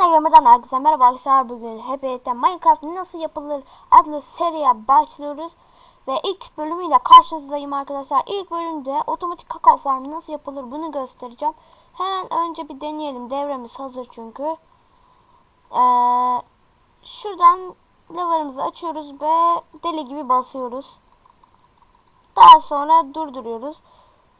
Gamer'dan herkese merhaba arkadaşlar. Bugün hep birlikte Minecraft nasıl yapılır adlı seriye başlıyoruz. Ve ilk bölümüyle karşınızdayım arkadaşlar. İlk bölümde otomatik kakao farmı nasıl yapılır bunu göstereceğim. Hemen önce bir deneyelim. Devremiz hazır çünkü. Ee, şuradan lever'ımızı açıyoruz ve deli gibi basıyoruz. Daha sonra durduruyoruz.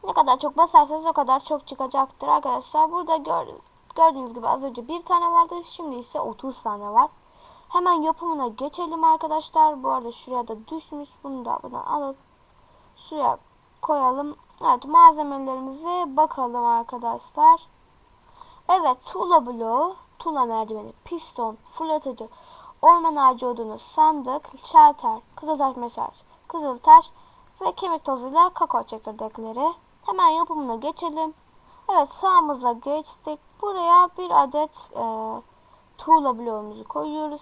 Ne kadar çok basarsanız o kadar çok çıkacaktır arkadaşlar. Burada gördüğünüz Gördüğünüz gibi az önce bir tane vardı. Şimdi ise 30 tane var. Hemen yapımına geçelim arkadaşlar. Bu arada şuraya da düşmüş. Bunu da buradan alıp şuraya koyalım. Evet malzemelerimize bakalım arkadaşlar. Evet tuğla bloğu, tuğla merdiveni, piston, fırlatıcı, orman ağacı odunu, sandık, şalter, kızıltaş meşalesi, kızıltaş ve kemik tozuyla kakao çekirdekleri. Hemen yapımına geçelim. Evet sağımıza geçtik. Buraya bir adet e, tuğla bloğumuzu koyuyoruz.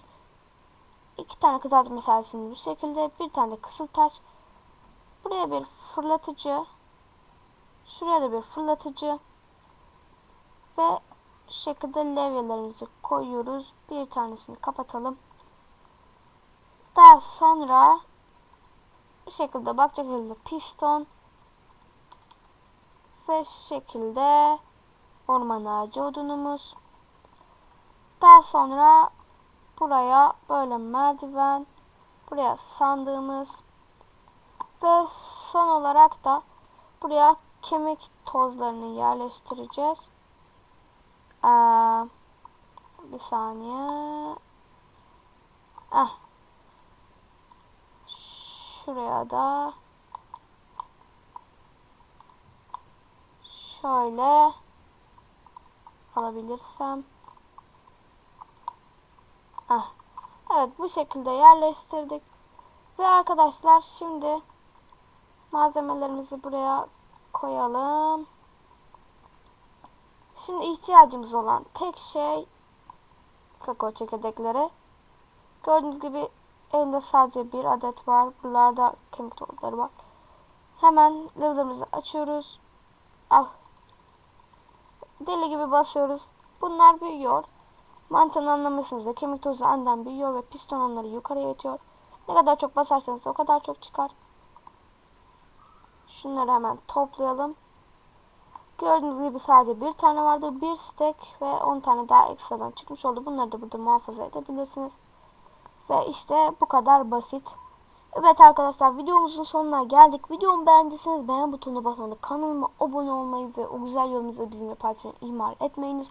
İki tane kızartma meselesini bu şekilde. Bir tane de kısıltaş. Buraya bir fırlatıcı. Şuraya da bir fırlatıcı. Ve şu şekilde levyelerimizi koyuyoruz. Bir tanesini kapatalım. Daha sonra bu şekilde bakacak şekilde piston ve şu şekilde orman ağacı odunumuz. Daha sonra buraya böyle merdiven, buraya sandığımız ve son olarak da buraya kemik tozlarını yerleştireceğiz. Ee, bir saniye. Ah. Şuraya da şöyle alabilirsem. Ah. Evet bu şekilde yerleştirdik. Ve arkadaşlar şimdi malzemelerimizi buraya koyalım. Şimdi ihtiyacımız olan tek şey kakao çekirdekleri. Gördüğünüz gibi elimde sadece bir adet var. Buralarda kemik tozları var. Hemen level'ımızı açıyoruz. Al. Deli gibi basıyoruz. Bunlar büyüyor. Mantığını anlamışsınızdır. Kemik tozu andan büyüyor ve piston onları yukarıya itiyor. Ne kadar çok basarsanız o kadar çok çıkar. Şunları hemen toplayalım. Gördüğünüz gibi sadece bir tane vardı. Bir stek ve 10 tane daha ekstradan çıkmış oldu. Bunları da burada muhafaza edebilirsiniz. Ve işte bu kadar basit. Evet arkadaşlar videomuzun sonuna geldik. Videomu beğendiyseniz beğen butonuna basmayı, kanalıma abone olmayı ve o güzel yorumunuzu bizimle paylaşmayı ihmal etmeyiniz.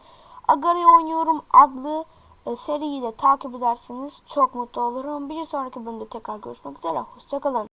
Agari oynuyorum adlı e, seriyi de takip ederseniz çok mutlu olurum. Bir sonraki bölümde tekrar görüşmek üzere. Hoşçakalın.